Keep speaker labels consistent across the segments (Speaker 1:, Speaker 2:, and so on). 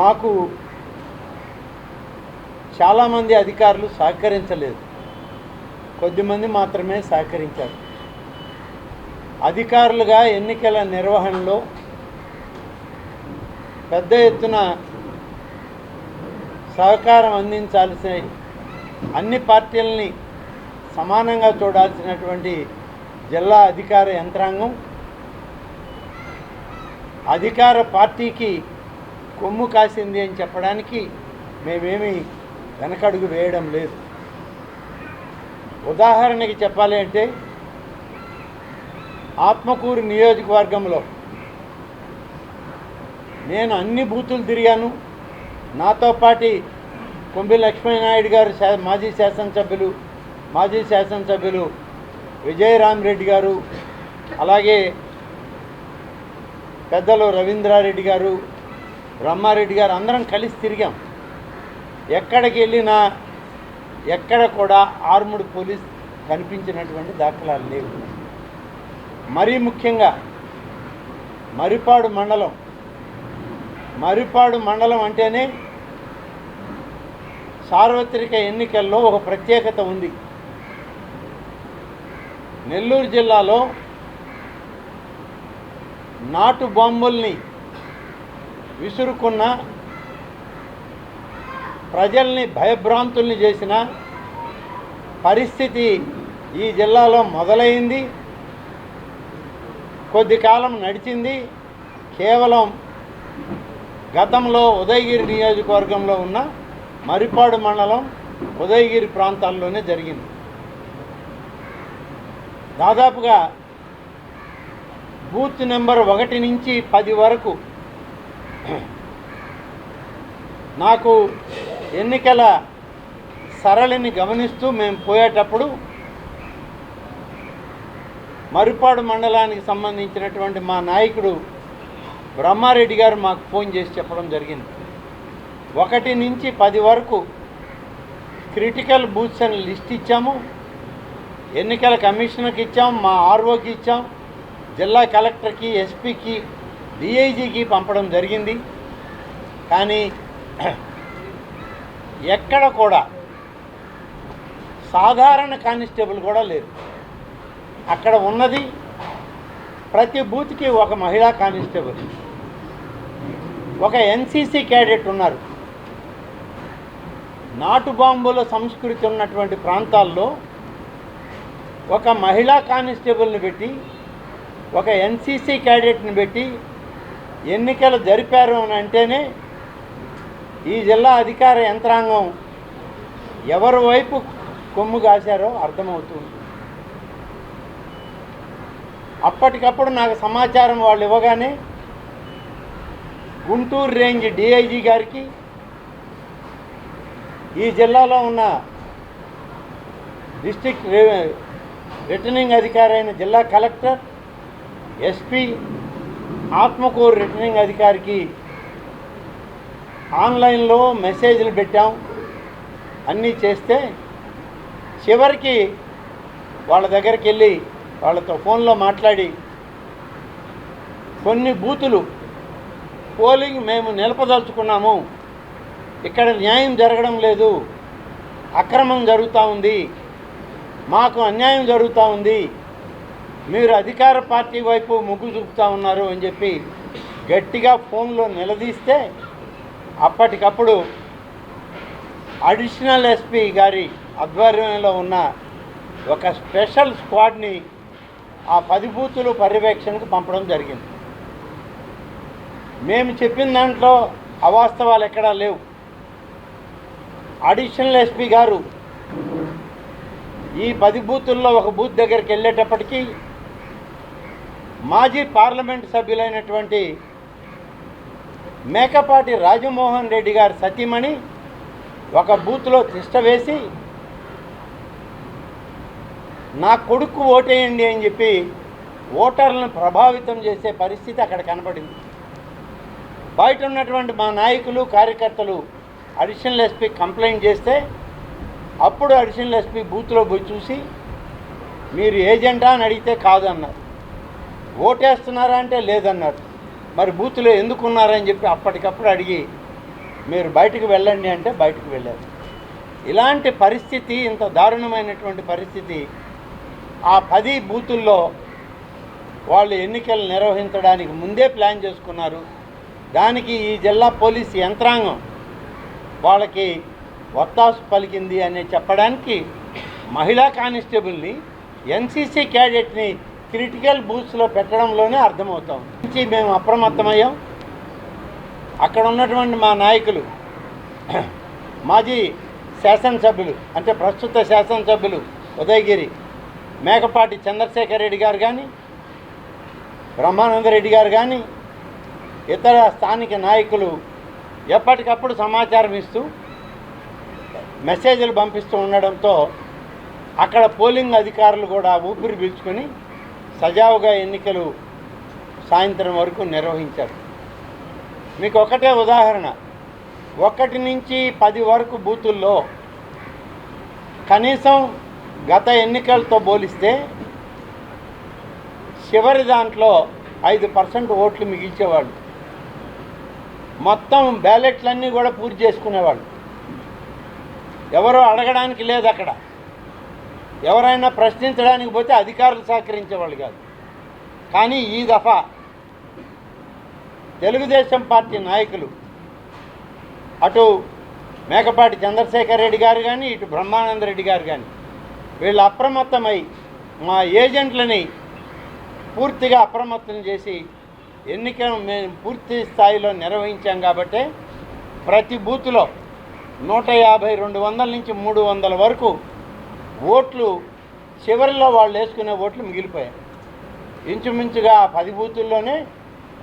Speaker 1: మాకు చాలామంది అధికారులు సహకరించలేదు. కొద్దిమంది మాత్రమే సహకరించారు. అధికారులుగా ఎన్నికల నిర్వహణలో పెద్ద ఎత్తున సహకారం అందించాల్సిన అన్ని పార్టీలని సమానంగా చూడాల్సినటువంటి జిల్లా అధికార యంత్రాంగం అధికార పార్టీకి కొమ్ము కాసింది అని చెప్పడానికి మేమేమి వెనకడుగు వేయడం లేదు. ఉదాహరణకి చెప్పాలి అంటే ఆత్మకూరు నియోజకవర్గంలో నేను అన్ని బూతులు తిరిగాను. నాతో పాటి కొంబి లక్ష్మీనాయుడు గారు శా- మాజీ శాసనసభ్యులు మాజీ శాసనసభ్యులు విజయరామరెడ్డి గారు అలాగే పెద్దలు రవీంద్రారెడ్డి గారు బ్రహ్మారెడ్డి గారు అందరం కలిసి తిరిగాం. ఎక్కడికి వెళ్ళినా ఎక్కడ కూడా ఆర్ముడ్ పోలీస్ కనిపించినటువంటి దాఖలాలు లేవు. మరీ ముఖ్యంగా మరిపాడు మండలం. మరిపాడు మండలం అంటేనే సార్వత్రిక ఎన్నికల్లో ఒక ప్రత్యేకత ఉంది. నెల్లూరు జిల్లాలో నాటు బాంబుల్ని విసురుకున్న ప్రజల్ని భయభ్రాంతుల్ని చేసిన పరిస్థితి ఈ జిల్లాలో మొదలైంది. కొద్ది కాలం నడిచింది. కేవలం గతంలో ఉదయగిరి నియోజకవర్గంలో ఉన్న మరిపాడు మండలం ఉదయగిరి ప్రాంతాల్లోనే జరిగింది. దాదాపుగా బూత్ నెంబర్ ఒకటి నుంచి పది వరకు నాకు ఎన్నికల సరళిని గమనిస్తూ మేము పోయేటప్పుడు మరిపాడు మండలానికి సంబంధించినటువంటి మా నాయకుడు బ్రహ్మారెడ్డి గారు మాకు ఫోన్ చేసి చెప్పడం జరిగింది. ఒకటి నుంచి పది వరకు క్రిటికల్ బూత్స్ అని లిస్ట్ ఇచ్చాము. ఎన్నికల కమిషనర్కి ఇచ్చాం మా ఆర్ఓకి ఇచ్చాం జిల్లా కలెక్టర్కి ఎస్పీకి డిఐజీకి పంపడం జరిగింది. కానీ ఎక్కడ కూడా సాధారణ కానిస్టేబుల్ కూడా లేరు అక్కడ ఉన్నది ప్రతి బూత్కి ఒక మహిళా కానిస్టేబుల్. ఒక ఎన్సీసీ క్యాడెట్ ఉన్నారు. నాటు బాంబుల సంస్కృతి ఉన్నటువంటి ప్రాంతాల్లో ఒక మహిళా కానిస్టేబుల్ని పెట్టి ఒక ఎన్సీసీ క్యాడెట్ని పెట్టి ఎన్నికలు జరిపారు అని అంటేనే ఈ జిల్లా అధికార యంత్రాంగం ఎవరి వైపు కొమ్ము కాశారో అర్థమవుతుంది అప్పటికప్పుడు నాకు సమాచారం వాళ్ళు ఇవ్వగానే గుంటూరు రేంజ్ డిఐజీ గారికి ఈ జిల్లాలో ఉన్న డిస్టిక్ రిటర్నింగ్ అధికారి అయిన జిల్లా కలెక్టర్ ఎస్పీ ఆత్మకూరు రిటర్నింగ్ అధికారికి ఆన్లైన్లో మెసేజ్లు పెట్టాం. అన్నీ చేస్తే చివరికి వాళ్ళ దగ్గరికి వెళ్ళి వాళ్ళతో ఫోన్లో మాట్లాడి కొన్ని బూతులు పోలింగ్ మేము నిలపదలుచుకున్నాము. ఇక్కడ న్యాయం జరగడం లేదు. అక్రమం జరుగుతూ ఉంది. మాకు అన్యాయం జరుగుతూ ఉంది. మీరు అధికార పార్టీ వైపు మొగ్గు చూపుతూ ఉన్నారు అని చెప్పి గట్టిగా ఫోన్లో నిలదీస్తే అప్పటికప్పుడు అడిషనల్ ఎస్పీ గారి ఆధ్వర్యంలో ఉన్న ఒక స్పెషల్ స్క్వాడ్ని ఆ పది బూతులు పర్యవేక్షణకు పంపడం జరిగింది. మేము చెప్పిన దాంట్లో అవాస్తవాలు ఎక్కడా లేవు. అడిషనల్ ఎస్పీ గారు ఈ పది బూతుల్లో ఒక బూత్ దగ్గరికి వెళ్ళేటప్పటికీ మాజీ పార్లమెంట్ సభ్యులైనటువంటి మేకపాటి రాజమోహన్ రెడ్డి గారి సతీమణి ఒక బూత్లో తిష్ట వేసి నా కొడుకు ఓటేయండి అని చెప్పి ఓటర్లను ప్రభావితం చేసే పరిస్థితి అక్కడ కనబడింది. బయట ఉన్నటువంటి మా నాయకులు కార్యకర్తలు అడిషనల్ ఎస్పీ కంప్లైంట్ చేస్తే అప్పుడు అడిషనల్ ఎస్పీ బూత్లో పోయి చూసి మీరు ఏజెంటా అని అడిగితే కాదు అన్నారు ఓటేస్తున్నారా అంటే లేదన్నారు. మరి బూత్లో ఎందుకున్నారని చెప్పి అప్పటికప్పుడు అడిగి మీరు బయటకు వెళ్ళండి అంటే బయటకు వెళ్ళారు. ఇలాంటి పరిస్థితి ఇంత దారుణమైనటువంటి పరిస్థితి ఆ పది బూతుల్లో వాళ్ళు ఎన్నికలు నిర్వహించడానికి ముందే ప్లాన్ చేసుకున్నారు. దానికి ఈ జిల్లా పోలీస్ యంత్రాంగం వాళ్ళకి వత్తాసు పలికింది అని చెప్పడానికి మహిళా కానిస్టేబుల్ని ఎన్సీసీ క్యాడెట్ని క్రిటికల్ బూత్స్లో పెట్టడంలోనే అర్థమవుతాం. నుంచి మేము అప్రమత్తమయ్యాం. అక్కడ ఉన్నటువంటి మా నాయకులు మాజీ శాసనసభ్యులు అంటే ప్రస్తుత శాసనసభ్యులు ఉదయగిరి మేకపాటి చంద్రశేఖర్ రెడ్డి గారు కానీ బ్రహ్మానంద రెడ్డి గారు కానీ ఇతర స్థానిక నాయకులు ఎప్పటికప్పుడు సమాచారం ఇస్తూ మెసేజ్లు పంపిస్తూ ఉండడంతో అక్కడ పోలింగ్ అధికారులు కూడా ఊపిరి పీల్చుకొని సజావుగా ఎన్నికలు సాయంత్రం వరకు నిర్వహించారు. మీకు ఒకటే ఉదాహరణ. ఒకటి నుంచి పది వరకు బూతుల్లో కనీసం గత ఎన్నికలతో పోలిస్తే చివరి దాంట్లో ఐదు పర్సెంట్ ఓట్లు మిగిల్చేవాళ్ళు. మొత్తం బ్యాలెట్లన్నీ కూడా పూర్తి చేసుకునేవాళ్ళు. ఎవరో అడగడానికి లేదు అక్కడ. ఎవరైనా ప్రశ్నించడానికి పోతే అధికారులు సహకరించేవాళ్ళు కాదు. కానీ ఈ దఫా తెలుగుదేశం పార్టీ నాయకులు అటు మేకపాటి చంద్రశేఖర్ రెడ్డి గారు కానీ ఇటు బ్రహ్మానంద రెడ్డి గారు కానీ వీళ్ళు అప్రమత్తమై మా ఏజెంట్లని పూర్తిగా అప్రమత్తం చేసి ఎన్నికను మేము పూర్తి స్థాయిలో నిర్వహించాం కాబట్టి ప్రతి బూత్లో నూట యాభై రెండు వందల నుంచి మూడు వందల వరకు ఓట్లు చివరిలో వాళ్ళు వేసుకునే ఓట్లు మిగిలిపోయాయి. ఇంచుమించుగా పది బూతుల్లోనే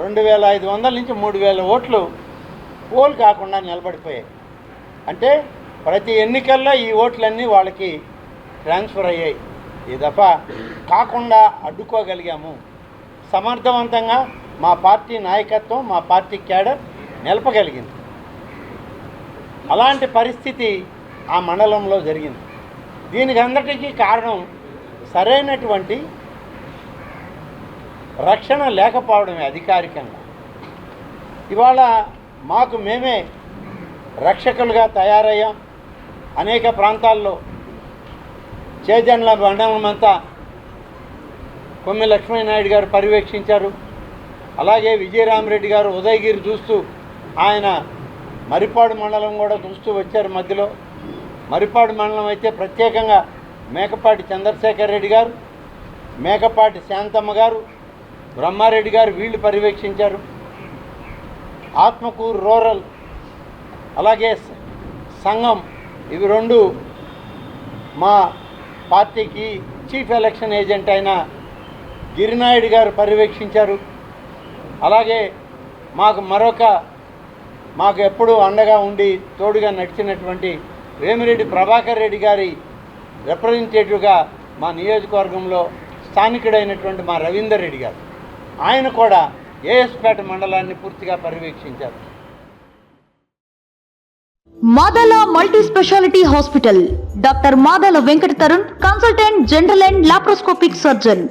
Speaker 1: రెండు వేల ఐదు వందల నుంచి మూడు వేల ఓట్లు పోల్ కాకుండా నిలబడిపోయాయి. అంటే ప్రతి ఎన్నికల్లో ఈ ఓట్లన్నీ వాళ్ళకి ట్రాన్స్ఫర్ అయ్యాయి. ఈ దఫ కాకుండా అడ్డుకోగలిగాము. సమర్థవంతంగా మా పార్టీ నాయకత్వం మా పార్టీ క్యాడర్ నిలపగలిగింది. అలాంటి పరిస్థితి ఆ మండలంలో జరిగింది. దీనికి అందరికీ కారణం సరైనటువంటి రక్షణ లేకపోవడమే అధికారికంగా. ఇవాళ మాకు మేమే రక్షకులుగా తయారయ్యాం. అనేక ప్రాంతాల్లో చేజన్ల మండలం అంతా కొమ్మి లక్ష్మీనాయుడు గారు పర్యవేక్షించారు. అలాగే విజయరామరెడ్డి గారు ఉదయగిరి చూస్తూ ఆయన మరిపాడు మండలం కూడా చూస్తూ వచ్చారు మధ్యలో. మరిపాడు మండలం అయితే ప్రత్యేకంగా మేకపాటి చంద్రశేఖర్ రెడ్డి గారు మేకపాటి శాంతమ్మ గారు బ్రహ్మారెడ్డి గారు వీళ్ళు పర్యవేక్షించారు. ఆత్మకూరు రూరల్ అలాగే సంఘం ఇవి రెండు మా పార్టీకి చీఫ్ ఎలక్షన్ ఏజెంట్ అయిన గిరినాయుడు గారు పర్యవేక్షించారు. అలాగే మాకు మరొక మాకు ఎప్పుడూ అండగా ఉండి తోడుగా నడిచినటువంటి వేమిరెడ్డి ప్రభాకర్ రెడ్డి గారి రిప్రజెంటేటివ్గా మా నియోజకవర్గంలో స్థానికుడైనటువంటి మా రవీందర్ రెడ్డి గారు. ఆయన కూడా ఏఎస్పేట మండలాన్ని పూర్తిగా పర్యవేక్షించారు.
Speaker 2: Madala multi speciality hospital. Doctor Madala Venkata Tarun consultant general and laparoscopic surgeon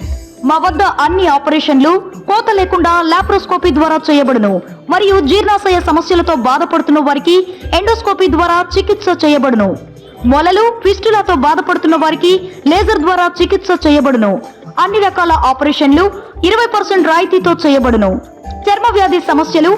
Speaker 2: మా వద్ద అన్ని ఆపరేషన్లు కోత లేకుండా లాప్రోస్కోపీ ద్వారా చేయబడును మరియు జీర్ణాశయ సమస్యలతో బాధపడుతున్న వారికి ఎండోస్కోపీ ద్వారా చికిత్స చేయబడును. మొలలు ఫిస్టులతో బాధపడుతున్న వారికి లేజర్ ద్వారా చికిత్స చేయబడును. అన్ని రకాల ఆపరేషన్లు ఇరవై పర్సెంట్ రాయితీతో చేయబడును. చర్మ వ్యాధి సమస్యలు